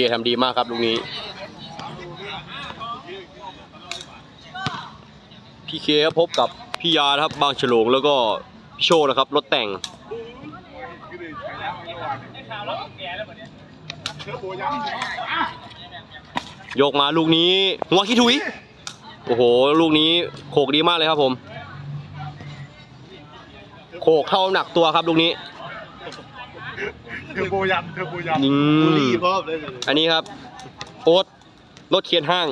พี่เคทำดีมากครับลูกนี้ พี่เคพบกับพี่ยาครับบางฉลงแล้วก็พี่โชว์นะครับรถแต่งยกมาลูกนี้หัวขี้ถุย โอ้โห ลูกนี้โขกดีมากเลยครับผม โขกเท่าหนักตัวครับลูกนี้ เทอร์โบยันเทอร์โบยันอืมบุรีพร้อมเลยอันนี้ครับ โอ๊ตรถเคียนห้าง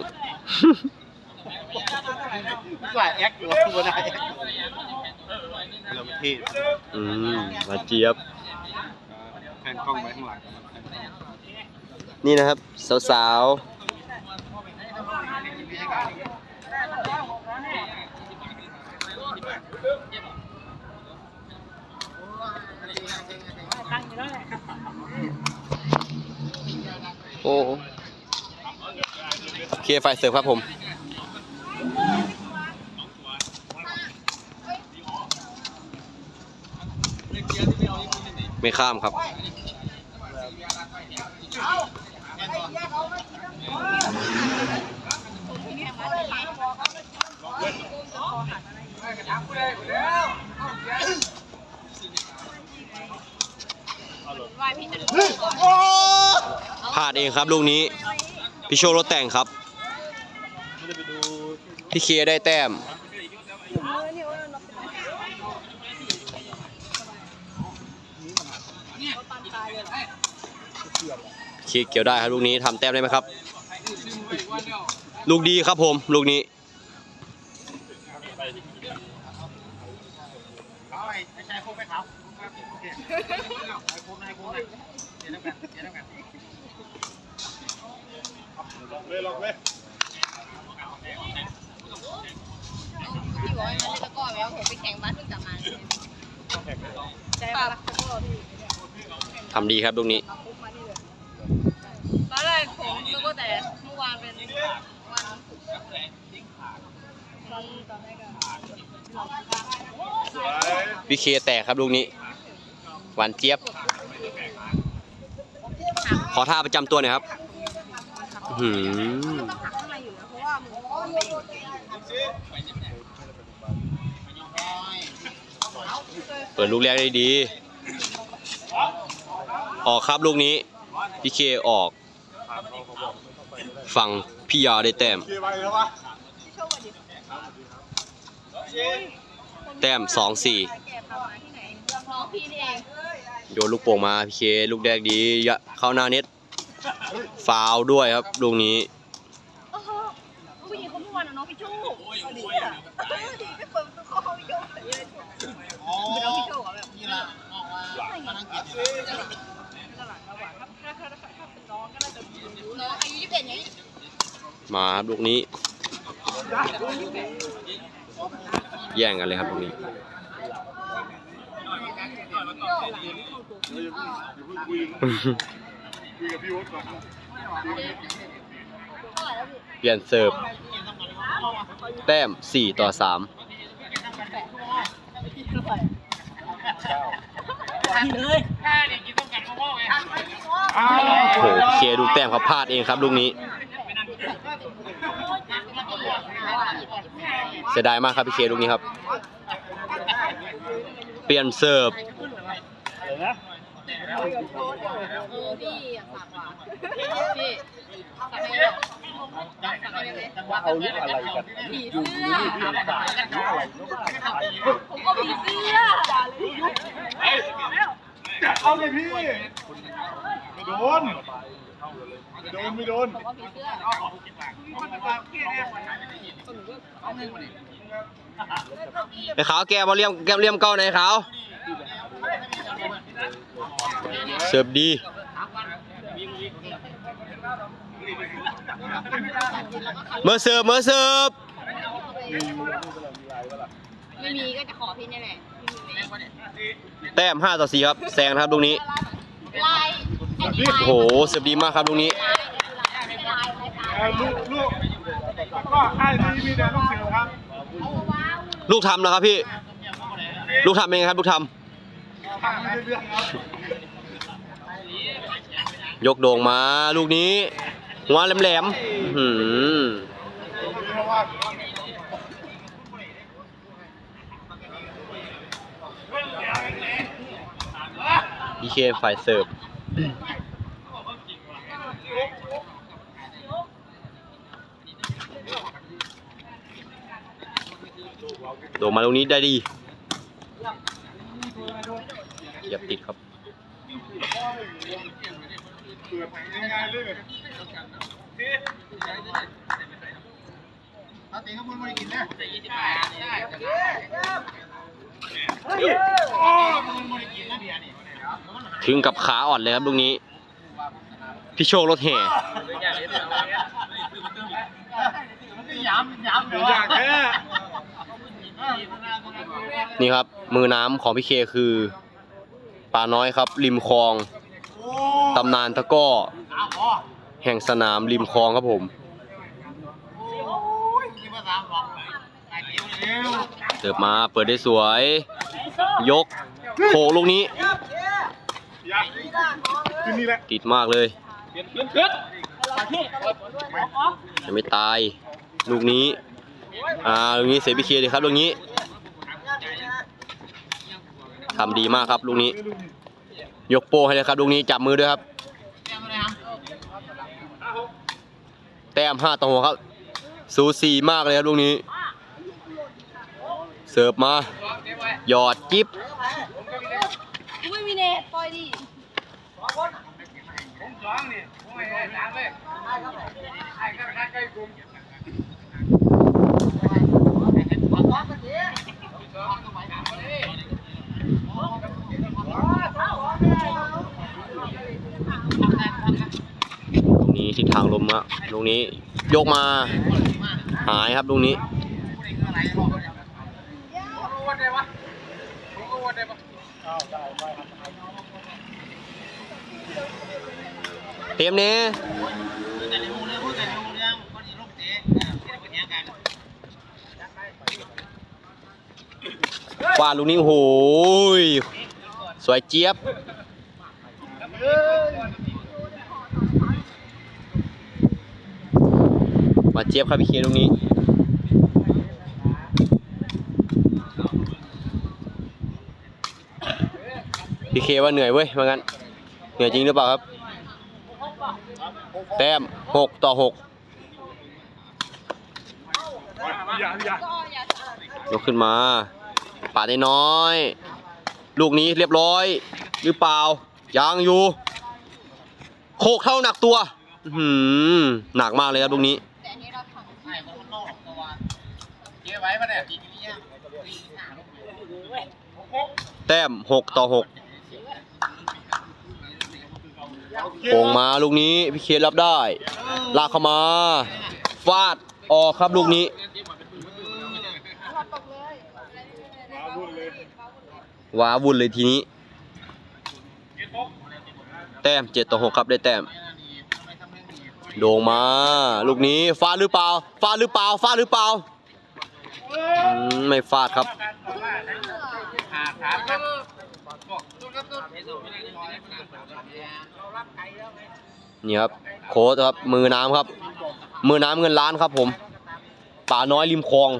สายแอคหรือว่าตัวได้เราเท่อืมมาเจี๊ยบ แทนกล้องไว้ข้างหลังนี่นะครับ สาวๆโอ้โอ้เคไฟเสิร์ฟครับผม ไม่ข้ามครับพ ลาดเองครับลูกนี้พี่โชว์รถแต่งครับ พี่เคได้แต้ม เคเกี่ยวได้ครับลูกนี้ทำแต้มได้ไหมครับ ลูกดีครับผม ลูกนี้ไอ้ไอ้ชายโค้งไหมครับไอ้โค้งไอ้โค้งไอ้ เดี๋ยวน้ำกันเดี๋ยวน้ำกันเลยลองเลยพี่บอกว่ามันเล่นตะกร้อแล้วผมไปแข่งบาสเพิ่งกลับมาใจปากทำดีครับลูกนี้ตอนแรกผมนึกว่าแต่เมื่อวานเป็นวันศุกร์ตอนตอนแรกอะพี่เคแตกครับลูกนี้ หวานเจี๊ยบ ขอท่าประจำตัวหน่อยครับ อื้อหือหักข้างในอยู่นะเพราะว่ามือมันไปอยู่เปิดลูกแรกได้ดี ออกครับลูกนี้ พี่เคออก ฝั่งพี่ยาได้แต้มเกียร์ไปแล้ววะแต้มสองสี่ แกพามาที่ไหนน้องพี่นี่เอง โยนลูกโป่งมาพี่เคลูกแรกดียะเข้าหน้าเน็ต ฟาวด้วยครับลูกนี้ โอ้โหผู้หญิงคนเมื่อวานน้องพี่ชูเอาดีอะดีไปเปิดประตูเขาพี่ชูเลยเป็นน้องพี่ชูแบบนี้ละน้องอายุยี่สิบเอ็ดไงมาครับลูกนี้ แย่งกันเลยครับลูกนี้ เปลี่ยนเสิร์ฟแต้ม 4 ต่อ3อ้าวโอ้โหพี่เคดูแต้มเขาพลาดเองครับลูกนี้ เสียดายมากครับพี่เคลูกนี้ครับ เปลี่ยนเสิร์ฟ เออพี่อยากฝากว่ะพี่ฝากให้เลยฝากให้เลยเอาลูกอะไรกันผีเสื้อผมก็ผีเสื้อเอาเลยพี่ไม่โดนไม่โดนไม่โดนบอกว่าผีเสื้อไอ้ขาวแกมาเลี่ยมแกมเลี่ยมเก้าไหนขาว เสิร์ฟดี เมื่อเสิร์ฟเมื่อเสิร์ฟไม่มีก็จะขอพี่นี่แหละแต้ม5ต่อ4ครับแซงนะครับลูกนี้ลายไอ้นี่ลายโอ้โหเสิร์ฟดีมากครับลูกนี้ลายลายลายตาเออลูกลูกแล้วก็ไอ้ที่มีแดนต้องเสียครับว้าวลูกทำนะครับพี่ ลูกทำเป็นไงครับ ลูกทำ ยกโด่งมาลูกนี้หัวแหลมๆอื้อหือพีเคฝ่ายเสิร์ฟโดมาตรงนี้ได้ดี เหยียบติดครับเอาตีข้างบนมากินนะถึงกับขาอ่อนเลยครับลูกนี้ พี่โชครถแห่นี่ครับ มือน้ำของพี่เคคือ ปลาน้อยครับ ริมคลองตำนานตะก้อ แห่งสนามริมคลองครับผมเดียวเร็วเสิร์ฟมาเปิดได้สวย ยกโขกลูกนี้ ติดมากเลยยังไม่ตาย ลูกนี้ อ่าลูกนี้เสียพี่เคเลยครับลูกนี้ ทำดีมากครับลูกนี้ ยกโป้ให้เลยครับลูกนี้จับมือด้วยครับ แต้มห้าต่อหกครับ สูสีมากเลยครับลูกนี้ เสิร์ฟมา หยอดจิ๊บไม่มีเนตปล่อยดิลูกนี้ทิศทางล มฮะลูกนี้ยกมาหายครับลูกนี้เตรียมนี้ว่าลูกนี้โหยสวยเจี๊ยบ มาเจี๊ยบครับพี่เคลูกนี้ พี่เคว่าเหนื่อยเว้ยว่างั้น เหนื่อยจริงหรือเปล่าครับ แต้มหกต่อหกยกขึ้นมาปาดได้น้อย ลูกนี้เรียบร้อย หรือเปล่า ยังอยู่โคกเท่าหนักตัว หือหนักมากเลยครับลูกนี้ แต่อันนี้เราทำ ใช่คนนอกตัว ไว้ปะเนี่ยแต้มหกต่อหกโป่งมาลูกนี้พี่เคียนรับได้ ลากเข้ามา ฟาดออกครับลูกนี้ว้าวุ่นเลยทีนี้ แต้มเจ็ดต่อหกครับได้แต้ม โด่งมา ลูกนี้ฟาดหรือเปล่าฟาดหรือเปล่าฟาดหรือเปล่า อืมไม่ฟาดครับ นี่ครับ โค้ดครับ มือน้ำครับ มือน้ำเงินล้านครับผม ป่าน้อยริมคลอง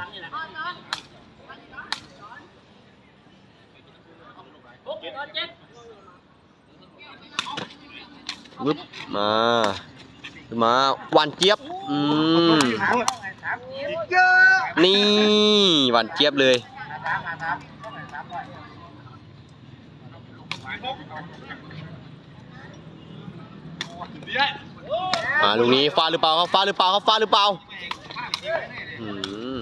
วึบมาขึ้นมาหวานเจี๊ยบ อืม นี่หวานเจี๊ยบเลย มาลูกนี้ฟาดหรือเปล่าครับฟาดหรือเปล่าครับฟาดหรือเปล่าอืม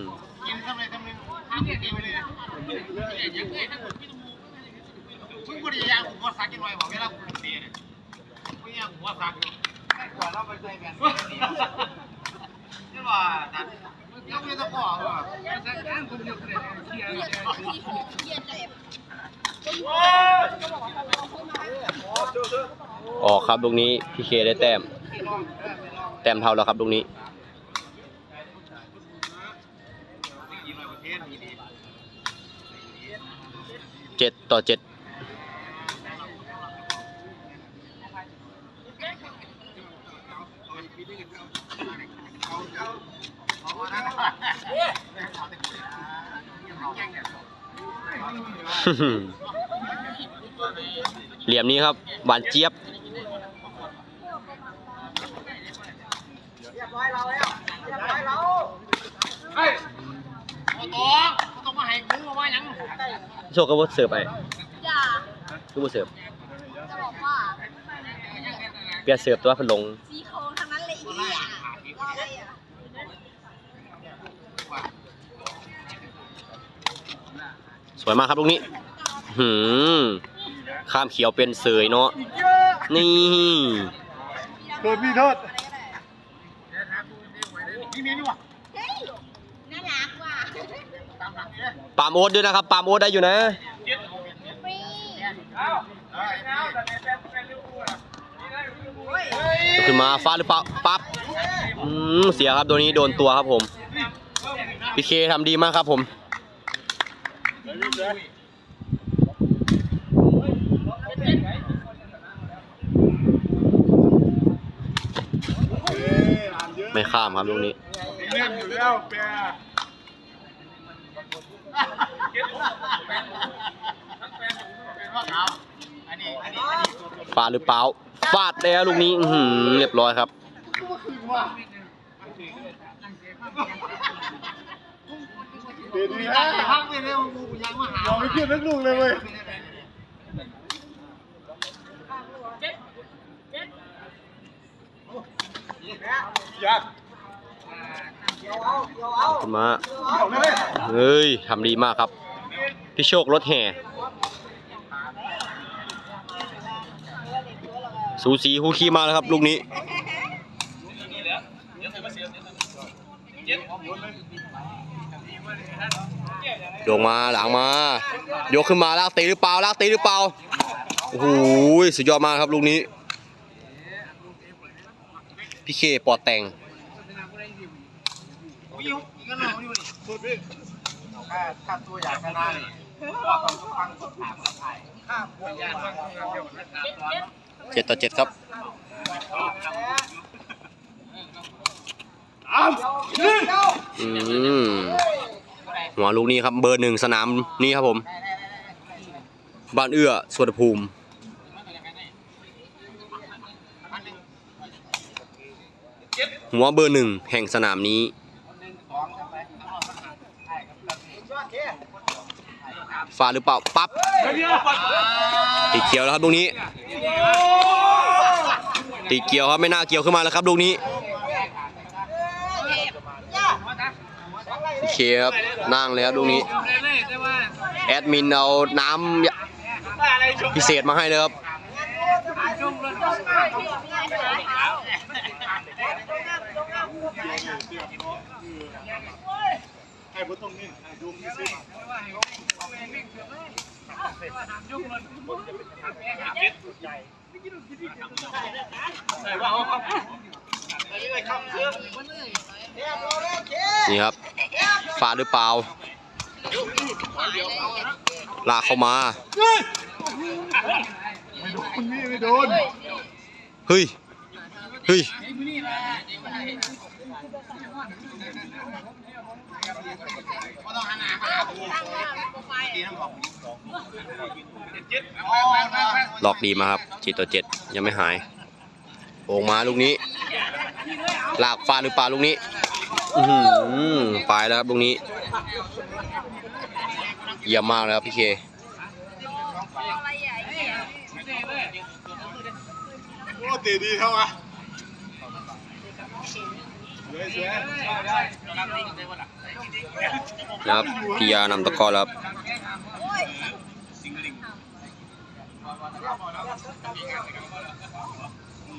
ว่า ออก็สักไม่กว่าเราไปใจกันนี่ว่าแต่ยังไม่ต้ออกว่าสักการคุณยังนี้พี่เคได้แต้ม แต้มเท่าแล้วครับลูกนี้เจ็ดต่อเจ็ด เหลี่ยมนี้ครับหวานเจี๊ยบเฮ้ยโอ้ต้องต้องมาให้กูมาหยังโชคก็ว่าเสิร์ฟไปอย่าก็ว่าเสิร์ฟจะบอกว่าเปียเสิร์ฟตัวพันลงซีโครงทั้งนั้นเลยอีอะรออะไรอะ ส วยมากครับลูกนี้หืมข้ามเขียวเป็นเสยเนาะนี่โดนพี่โทษนี่มีนี่วะเฮ้ยน่ารักว่ะตามหลังนี่เลยปาล์มโอ๊ตด้วยนะครับปาล์มโอ๊ตได้อยู่นะฟรีเอ้าเฮ้ยขึ้นมาฟาดหรือเปล่าปั๊บอืมเสียครับตัวนี้โดนตัวครับผมพีเคทำดีมากครับผม ไม่ข้ามครับลูกนี้เล่นอยู่แล้วเปียเป็นว่าครับอันนี้อันนี้อันนี้ตัวตัวฟาดหรือเปล่าฟาดแล้วลูกนี้เรียบร้อยครับ ดีนะพักไปเร็วกูยังมาหาเราไม่ขึ้นนักลูกเลยเว้ยยัดขึ้นมาเอาเลยเฮ้ยทำดีมากครับ พี่โชครถแห่สูสีคู่ขี้มาแล้วครับ ลูกนี้ โยกมาหลังมา ยกขึ้นมาลากตีหรือเปล่าลากตีหรือเปล่าโอ้โหสุดยอดมากครับลูกนี้พี่เคปอดแต่งยุกกันหน่อยดิสุดพี่ถ้าถ้าตัวอยากชนะนี่ก็ต้องฟังสุดถามกับไทยข้ามพวกานฟังเดียวนะครับเจ็ดต่อเจ็ดครับอืม หัวลูกนี้ครับเบอร์หนึ่งสนามนี้ครับผมบ้านเอื้อสวนภูมิหัวเบอร์หนึ่งแห่งสนามนี้ ฟาหรือเปล่า ปั๊บติดเกี่ยวแล้วครับลูกนี้ติดเกี่ยวครับไม่น่าเกี่ยวขึ้นมาแล้วครับลูกนี้โอ เคครับนั่งเลยครับลูกนี้ แอดมินเอาน้ำพิเศษมาให้เลยครับไอ้บุตรงนี้ยุงที่ซื้อ นี่ครับฟาดหรือเปล่า ลากเข้ามาคุณนี่ไม่โดนเฮ้ย เฮ้ยก็ต้องหันหน้ามาหาผมตั้งว่าโปรไฟล์ตีอะน้ำบอกหลอกดีมาครับจีตัวเจ็ดยังไม่หาย โอ่งมาลูกนี้ลากฟาดหรือเปล่าลูกนี้อือหือ ไปแล้วครับลูกนี้ เยี่ยมมากเลยครับพี่เครออะไรอะไอ้เหี้ยโอ้ตีดีเท่าอะสวยสวยนะครับพี่ยานำตะกร้อแล้วครับโอ้ย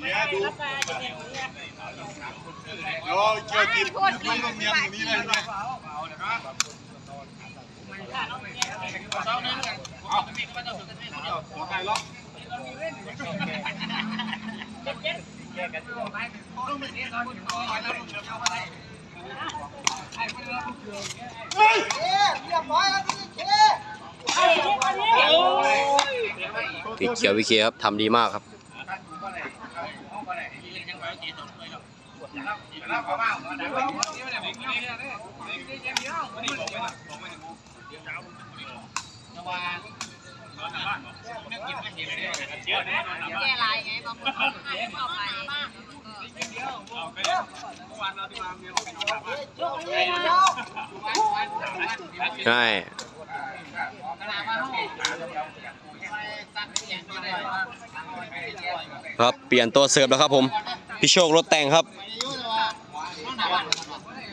เนี่ยดูรอเกี่ยวกินไม่ต้องเมียงอย่างนี้เลยนะหัวไก่ล็อกพี่เขียวพี่เคครับทำดีมากครับ แก้ลายไงบางคนเขาให้เข้าไปใช่ครับเปลี่ยนตัวเสิร์ฟแล้วครับผม พี่โชครถแต่งครับ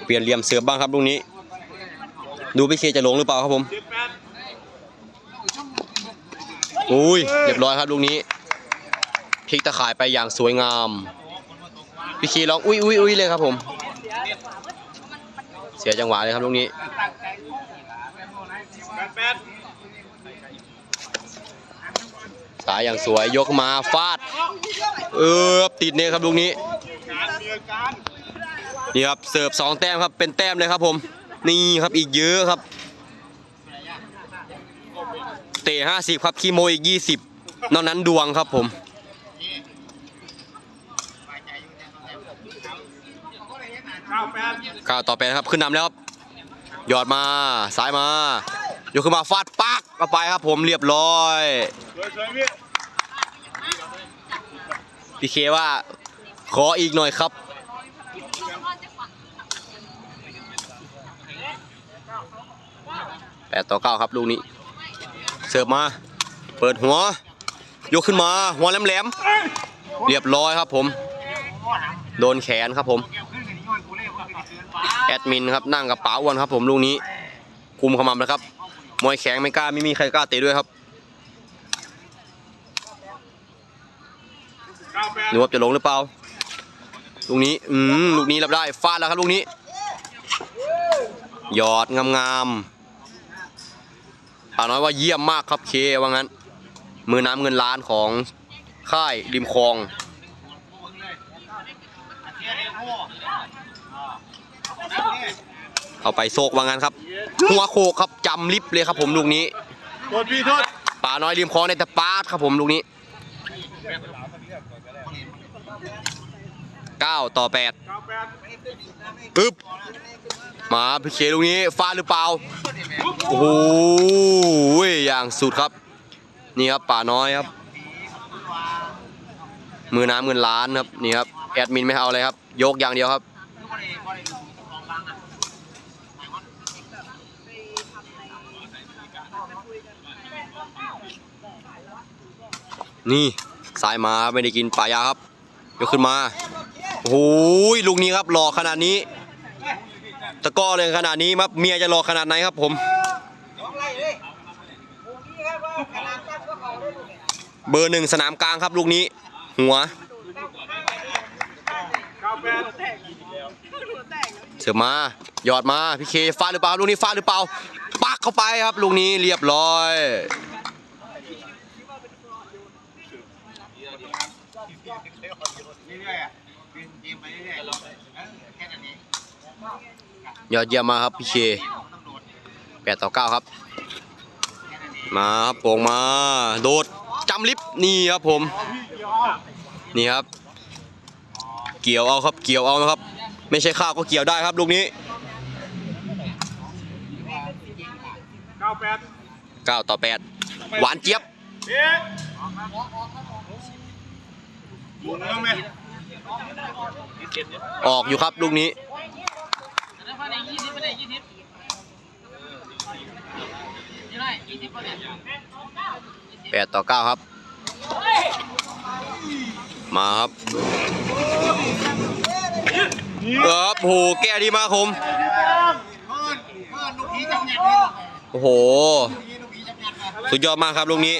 เปลี่ยนเหลี่ยมเสิร์ฟบ้างครับลูกนี้ ดูพี่เคจะลงหรือเปล่าครับผมอุ้ยเรียบร้อยครับลูกนี้พลิกตะข่ายไปอย่างสวยงาม พี่เคร้องอุ้ยอุ้ยอุ้ยเลยครับผม เสียจังหวะเลยครับลูกนี้ สายอย่างสวยยกมาฟาด เออติดเนี่ยครับลูกนี้ นี่ครับเสิร์ฟสองแต้มครับเป็นแต้มเลยครับผม นี่ครับอีกเยอะครับ เตะห้าสิบครับคีโมอีกยี่สิบนอกนั้นดวงครับผมก้าวต่อไปครับขึ้นนำแล้วครับหยอดมาซ้ายมา ยกขึ้นมาฟาดปัก เข้าไปครับผมเรียบร้อยพี่เคว่า ขออีกหน่อยครับแปดต่อเก้าครับลูกนี้ เสิร์ฟมา เปิดหัว ยกขึ้นมา หัวแหลมๆ เรียบร้อยครับผม โดนแขนครับผม แอดมินครับนั่งกับป๋าอ้วนครับผมลูกนี้ คุมขมำนะครับ มวยแข็งไม่กล้าไม่มีใครกล้าเตะด้วยครับดูว่าจะลงหรือเปล่าลูกนี้อืมลูกนี้รับได้ฟาดแล้วครับลูกนี้ หยอดงามๆป่าน้อยว่าเยี่ยมมากครับเคว่างั้น มือน้ำเงินล้านของค่ายริมคลอง เอาไปโศกว่างั้นครับ หัวโคกครับจำลิฟเลยครับ ผมลูกนี้โทษพี่โทษป่าน้อยริมคลองในแต่ปาดครับผมลูกนี้เก้าต่อแปดปึ๊บมาพี่เคลูกนี้ฟาดหรือเปล่าโอ้โหอย่างสุดครับ นี่ครับป่าน้อยครับ มือน้ำเงินล้านครับนี่ครับแอดมินไม่เอาเลยครับ ยกอย่างเดียวครับ นี่สายมาไม่ได้กินปลายาครับ ยกขึ้นมาโอ้โหลูกนี้ครับหล่อขนาดนี้ตะก้อเลยขนาดนี้ครับเมียจะรอขนาดไหนครับผมเบอร์หนึ่งสนามกลางครับลูกนี้ หัวเสือมาหยอดมาพี่เคฟาดหรือเปล่าลูกนี้ฟาดหรือเปล่าปักเข้าไปครับลูกนี้เรียบร้อย รื่อยๆอะเป็นเกมไปเรื่อยๆแค่นั้นเองยอดเยี่ยมมากครับพี่เคแปดต่อเก้าครับ มาครับโป่งมา โดดจำลิฟต์นี่ครับผม นี่ครับ เกี่ยวเอาครับเกี่ยวเอานะครับ ไม่ใช่ข้าวก็เกี่ยวได้ครับลูกนี้เก้าแปดเก้าต่อแปดหวานเจี๊ยบเออกอยู่ครับลูกนี้แปดต่อเก้าครับ มาครับครับโหแก้ดีมากผมเพิ่นเพิ่นลูกผีจับโอ้โหลูกผีจับแงนมาสุดยอดมากครับลูกนี้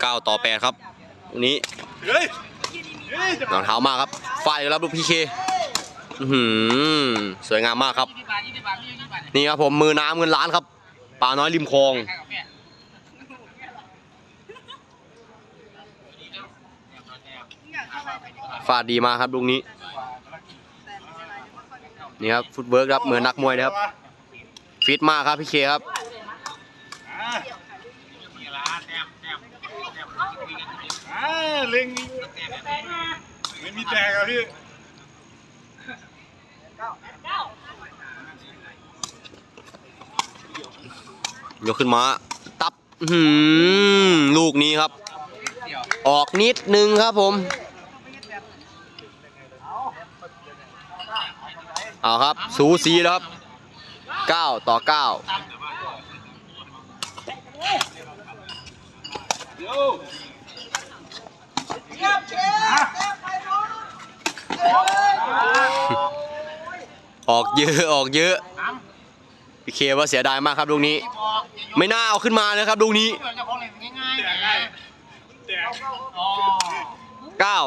เก้าต่อแปดครับลูกนี้เฮ้ยเฮ้ยจะหนอนเท้ามากครับฟาดเลยครับลูกพีเคอื้อหือสวยงามมากครับ นี่ครับผมมือน้ำเงินล้านครับป่าน้อยริมคลองฟาดดีมากครับลูกนี้ นี่ครับฟุตเวิร์กครับเหมือนนักมวยเลยครับ ฟิตมากครับพี่เคครับ เล็งไม่มีแตกอะพี่ยกขึ้นมา ตับหือลูกนี้ครับ ออกนิดนึงครับผม เอาครับ สูสีแล้วครับ 9 ต่อ 9 ออกเยอะออกเยอะพี่เคว่าเสียดายมากครับลูกนี้ บอกไม่น่าเอาขึ้นมาเลยครับลูกนี้เหมือนจะของเล่นง่ายๆแตนะกแตกอ๋อ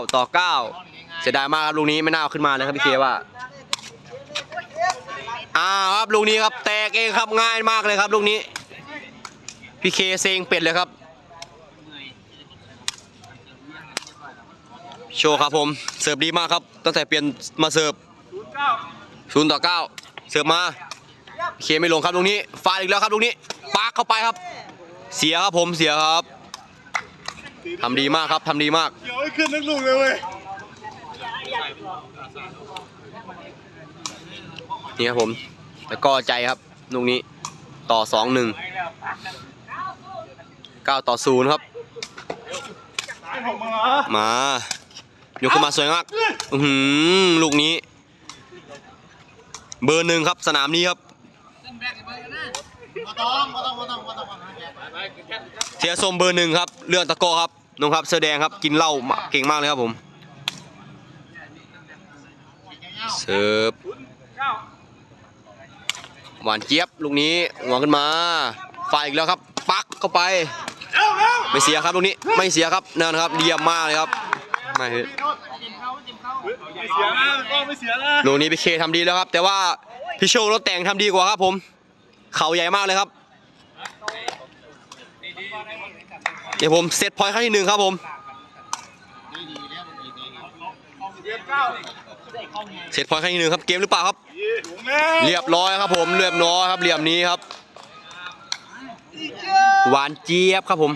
9 ต่อ 9 เสียดายมากครับลูกนี้ไม่น่าเอาขึ้นมาเลยครับพี่เคว่าอ้าวครับลูกนี้ครับแตกเองครับง่ายมากเลยครับลูกนี้พี่เคเซงเป็ดเลยครับ โชว์ครับผมเสิร์ฟดีมากครับ ตั้งแต่เปลี่ยนมาเสิร์ฟศูนย์เก้าศูนย์ต่อเก้าเสิร์ฟมาพี่เคไม่ลงครับลูกนี้ฟาดอีกแล้วครับลูกนี้ปากเข้าไปครับ เสียครับผมเสียครับทำดีมากครับทำดีมากเดี๋ยวให้ขึ้นนักลูกเลยเว้ยนี่ครับผมแล้วก็ใจครับลูกนี้ต่อสองหนึ่งเก้าต่อศูนย์ครับให้ผมมาเหรอมา ยกขึ้นมาสวยมากอือหือลูกนี้ เบอร์หนึ่งครับสนามนี้ครับเทียสมเบอร์หนึ่งครับเลือดตะโกครับน้องครับเสื้อแดงครับกินเหล้าเก่งมากเลยครับผมเสิร์ฟหวานเจี๊ยบลูกนี้งขึ้นมาฝ่ายอีกแล้วครับ ปักเข้าไป ไม่เสียครับลูกนี้ไม่เสียครับนั่นครับเยี่ยมมากเลยครับ ไม่ไม่เสียนะก็ไม่เสียนะลูกนี้พี่เคทำดีแล้วครับ แต่ว่าพี่โชครถแต่งทำดีกว่าครับผม เข่าใหญ่มากเลยครับ เดี๋ยวผมเซตพอยต์ครั้งที่หนึ่งครับผมเรียบเก้าเซตพอยต์ครั้งที่หนึ่งครับเกมหรือเปล่าครับยี่ถุงแม่เรียบร้อยครับผมเรียบร้อยครับเหลี่ยมนี้ครับ หวานเจี๊ยบครับผม